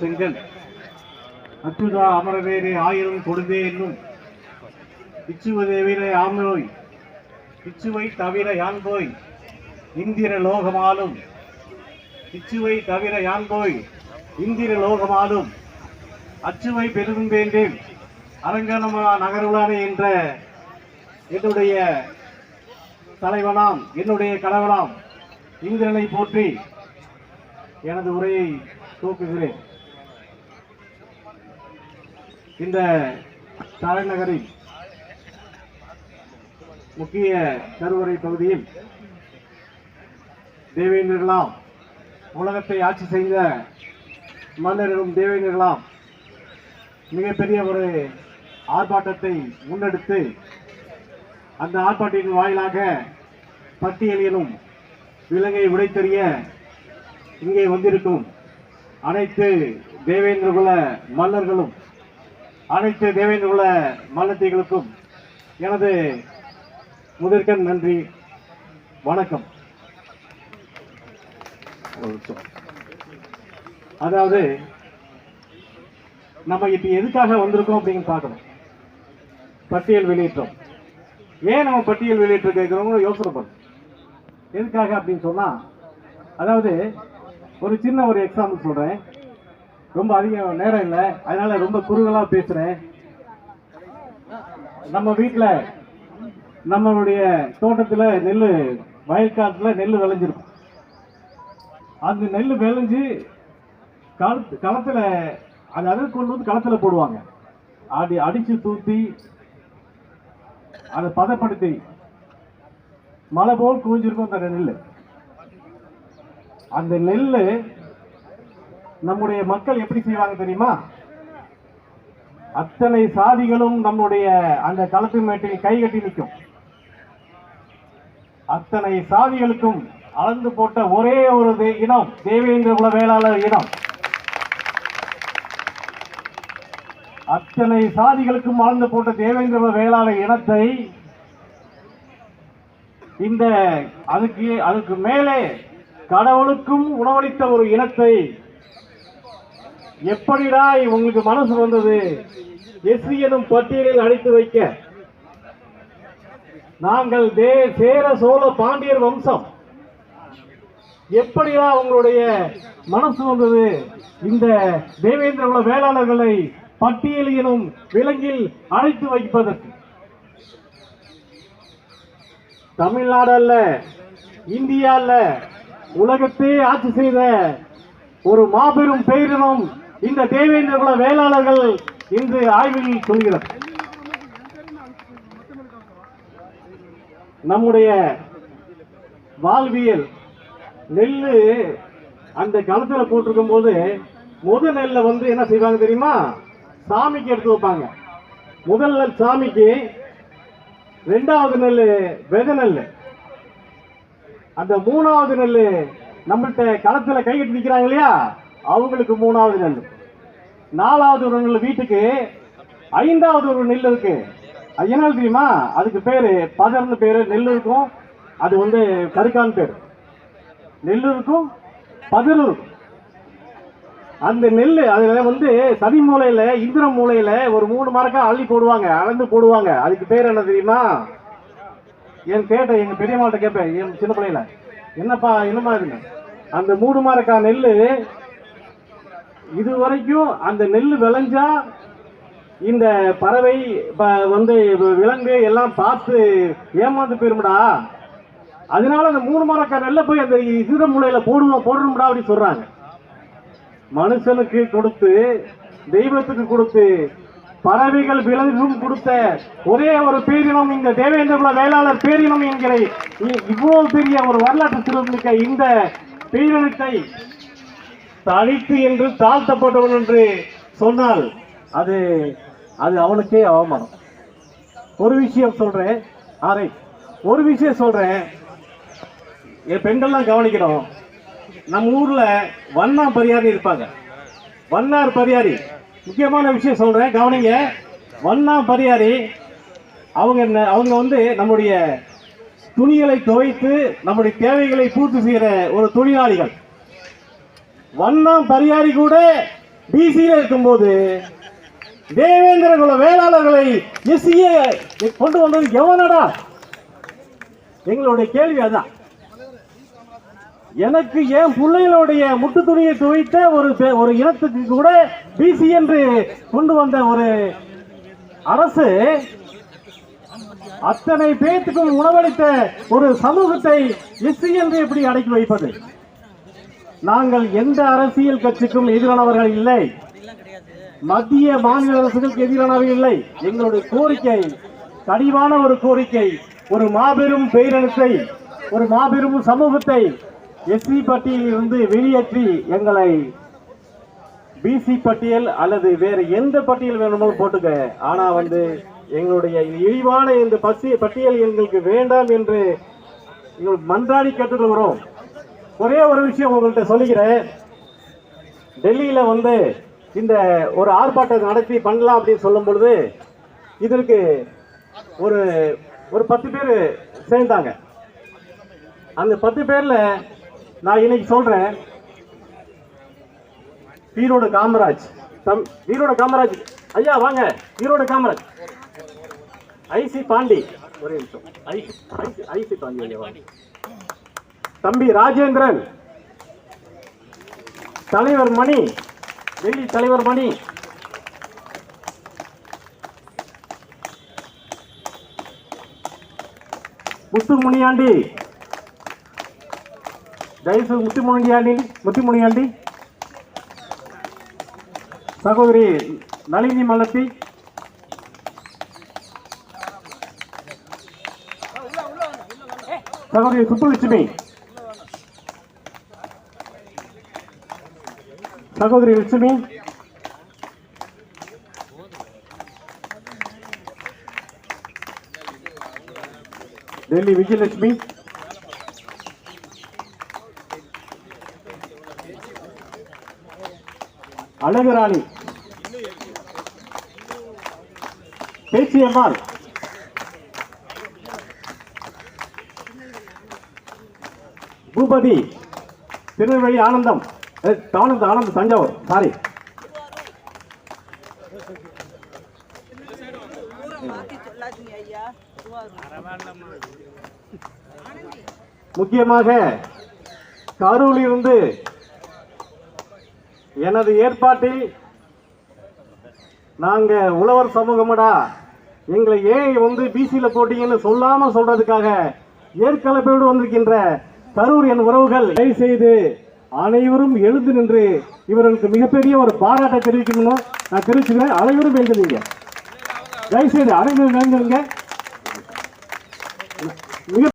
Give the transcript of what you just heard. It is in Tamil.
செங்கல் அச்சுதா அமரவேரே ஆயிரம் கொடுதே என்னும். இச்சுவதேவிரை ஆமோய் இச்சுவை தவிர யான் போய் இந்திர லோகமாலும். இச்சுவை தவிர யான் போய் இந்திர லோகமாலும். அச்சுவை பெரிதும் வேண்டேன். அரங்கனமா நகருளானே என்ற என்னுடைய தலைவனாம் என்னுடைய கணவனாம் இந்திரனை போற்றி எனது உரையை தூக்குகிறேன் இந்த தலைநகரின் முக்கிய கருவறை பகுதியில் தேவேந்திரர்களாம் உலகத்தை ஆட்சி செய்த மன்னர்களும் தேவேந்திரர்களாம் மிகப்பெரிய ஒரு ஆர்ப்பாட்டத்தை முன்னெடுத்து அந்த ஆர்ப்பாட்டத்தின் வாயிலாக பட்டியலிலும் விலங்கை உடைத்தெறிய இங்கே வந்திருக்கும் அனைத்து தேவேந்திரகுல மன்னர்களும் அனைத்து தேவேந்திரகுல மல்லத்திகளுக்கும் எனது முதற்கண் நன்றி. வணக்கம். அதாவது நம்ம இப்ப எதுக்காக வந்திருக்கோம் அப்படின்னு பார்க்கணும். பட்டியல் வெளியிட்டோம். ஏன் நம்ம பட்டியல் வெளியிட்டு கேட்கிறோம் யோசனை பண்ணும் எதுக்காக அப்படின்னு சொன்னால் அதாவது ஒரு சின்ன ஒரு எக்ஸாம்பிள் சொல்கிறேன் ரொம்ப அதிக நேரம் இல்லை. அதனால ரொம்ப குறுகலாக பேசுகிறேன் நம்ம வீட்டில் நம்மளுடைய தோட்டத்தில் நெல் வயல்காட்டில் நெல் விளைஞ்சிருக்கும். அந்த நெல் விளைஞ்சு களத்து களத்தில் அது அதை கொண்டு வந்து களத்துல போடுவாங்க. அடி அடித்து தூத்தி அதை பதப்படுத்தி மலை போல் குவிஞ்சிருக்கும் அந்த நெல் அந்த நெல் நம்முடைய மக்கள் எப்படி செய்வாங்க தெரியுமா? அத்தனை சாதிகளும் நம்முடைய அந்த களத்து மேட்டில் கை கட்டி நிற்கும். அத்தனை சாதிகளுக்கும் அளந்து போட்ட ஒரே ஒரு இனம் தேவேந்திர குல வேளாளர் இனம். அத்தனை சாதிகளுக்கும் அளந்து போட்ட தேவேந்திர குல வேளாளர் இனத்தை இந்த அதுக்கு அதுக்கு மேலே கடவுளுக்கும் உணவளித்த ஒரு இனத்தை எப்படிடா உங்களுக்கு மனசு வந்தது? எஸ்சி எனும் பட்டியலில் அடைத்து வைக்க. நாங்கள் தே சேர சோழ பாண்டியர் வம்சம். எப்படிடா உங்களுடைய மனசு வந்தது? இந்த தேவேந்திர குல வேளாளர்களை பட்டியல் எனும் விலங்கில் அழைத்து வைப்பதற்கு. தமிழ்நாடு அல்ல இந்தியா அல்ல உலகத்தையே ஆட்சி செய்த ஒரு மாபெரும் பேரினம் இந்த தேவேந்திர குல வேளாளர்கள் இன்று ஆய்வில் சொல்கிறது நம்முடைய வாழ்வியல் நெல்லு அந்த களத்துல போட்டிருக்கும் போது முத நெல்லை வந்து என்ன செய்வாங்க தெரியுமா? சாமிக்கு எடுத்து வைப்பாங்க. முதல் நெல் சாமிக்கு ரெண்டாவது நெல் வெத நெல். அந்த மூணாவது நெல் நம்மள்ட்ட களத்தில் கை கட்டி இல்லையா? அவங்களுக்கு மூணாவது நெல். நாலாவது ஒரு நெல் வீட்டுக்கு ஐந்தாவது ஒரு நெல் இருக்கு அது என்ன தெரியுமா? அதுக்கு பேரு பதர்னு பேரு நெல் இருக்கும் அது வந்து கருக்கான் பேர். நெல் இருக்கும் பதிர் இருக்கும் அந்த நெல் அதுல வந்து சதி மூலையில இந்திர மூலையில ஒரு மூணு மரக்கா அள்ளி போடுவாங்க அளந்து போடுவாங்க. அதுக்கு பேர் என்ன தெரியுமா? என் கேட்ட எங்க பெரியம்மாட்ட கேட்பேன் என் சின்ன பிள்ளையில. என்னப்பா என்னமா இருக்கு அந்த மூணு மரக்கா நெல் இது வரைக்கும் அந்த நெல் விளைஞ்சா இந்த பறவை வந்து விலங்கு எல்லாம் பார்த்து ஏமாந்து போயிருமுடா. அதனால அந்த மூணு மரக்கா நெல்ல போய் அந்த இதர மூலையில போடுவோம் போடணும்டா அப்படின்னு சொல்றாங்க. மனுஷனுக்கு கொடுத்து தெய்வத்துக்கு கொடுத்து பறவைகள் விலங்கும் கொடுத்த ஒரே ஒரு பேரினம் இந்த தேவேந்திர குல வேளாளர் பேரினம் என்கிற இவ்வளவு பெரிய ஒரு வரலாற்று சிறப்புமிக்க இந்த பேரினத்தை தனித்து என்று தாழ்த்தப்பட்டவன் என்று சொன்னால் அது அது அவனுக்கே அவமானம். ஒரு விஷயம் சொல்றேன். ஆரை ஒரு விஷயம் சொல்றேன். என் பெண்கள்லாம் கவனிக்கணும். நம்ம ஊர்ல வண்ணா பரியாரி இருப்பாங்க. வண்ணார் பரியாரி முக்கியமான விஷயம் சொல்றேன். கவனிங்க. வண்ணா பரியாரி அவங்க என்ன அவங்க வந்து நம்முடைய துணிகளை துவைத்து நம்முடைய தேவைகளை பூர்த்தி செய்கிற ஒரு தொழிலாளிகள். வண்ணம் பரியாரி கூட பிசியில் இருக்கும்போது தேவேந்திர குல வேளாளர்களை எஸ்சிஏ கொண்டு வந்தது எவனடா? எங்களுடைய கேள்வி அதான் எனக்கு என் பிள்ளைகளுடைய முட்டு துணியை துவைத்த ஒரு ஒரு இனத்துக்கு கூட பிசி என்று கொண்டு வந்த ஒரு அரசு அத்தனை பேத்துக்கும் உணவளித்த ஒரு சமூகத்தை எஸ்சி என்று எப்படி அடக்கி வைப்பது? நாங்கள் எந்த அரசியல் கட்சிக்கும் எதிரானவர்கள் இல்லை. மத்திய மாநில அரசுகளுக்கு எதிரானவர்கள் இல்லை. எங்களுடைய கோரிக்கை கடிவான ஒரு கோரிக்கை ஒரு மாபெரும் பேரினத்தை ஒரு மாபெரும் சமூகத்தை எஸ்சி பட்டியலில் இருந்து வெளியேற்றி எங்களை பிசி பட்டியல் அல்லது வேறு எந்த பட்டியல் வேணுமோ போட்டுக்க. ஆனா வந்து எங்களுடைய இழிவான இந்த பசி பட்டியல் எங்களுக்கு வேண்டாம் என்று மன்றாடி மன்றாடி கேட்டுக்கிறோம் ஒரே ஒரு விஷயம் உங்கள்கிட்ட சொல்லிக்கிறேன். டெல்லியில் வந்து இந்த ஒரு ஆர்ப்பாட்டம் நடத்தி பண்ணலாம் அப்படின்னு சொல்லும் பொழுது இதற்கு ஒரு ஒரு பத்து பேர் சேர்ந்தாங்க. அந்த பத்து பேரில் நான் இன்னைக்கு சொல்கிறேன் ஈரோடு காமராஜ் தம் ஈரோடு காமராஜ். ஐயா வாங்க. ஈரோடு காமராஜ். ஐசி பாண்டி. ஒரே நிமிஷம். ஐசி ஐசி ஐசி பாண்டி ஐயா வாங்க. தம்பி ராஜேந்திரன். தலைவர் மணி டெல்லி தலைவர் மணி. முத்து முனியாண்டி தயவுசெய்து முத்து முனியாண்டி முத்து முனியாண்டி சகோதரி நளினி மலத்தி சகோதரி சுப்புலட்சுமி. சகோதரி லட்சுமி. டெல்லி விஜயலட்சுமி. அழகுராணி. பேச்சியம்மாள் பூபதி. திருநெல்வேலி ஆனந்தம். ஆனந்த் ஆனந்த் தஞ்சாவூர். சாரி முக்கியமாக கரூரில் இருந்து முக்கியமாக கரூரிலிருந்து எனது ஏற்பாட்டில் நாங்க உழவர் சமூகமடா எங்களை ஏன் வந்து பிசியில போட்டீங்கன்னு சொல்லாம சொல்றதுக்காக ஏற்கலப்போடு வந்திருக்கின்ற கரூர் என் உறவுகள் தயவு செய்து அனைவரும் எழுந்து நின்று இவர்களுக்கு மிகப்பெரிய ஒரு பாராட்டை தெரிவிக்கணும் நான் தெரிவிச்சுக்கிறேன். அனைவரும் எழுந்துங்க தயவுசெய்து அனைவரும் எழுந்துருங்க மிக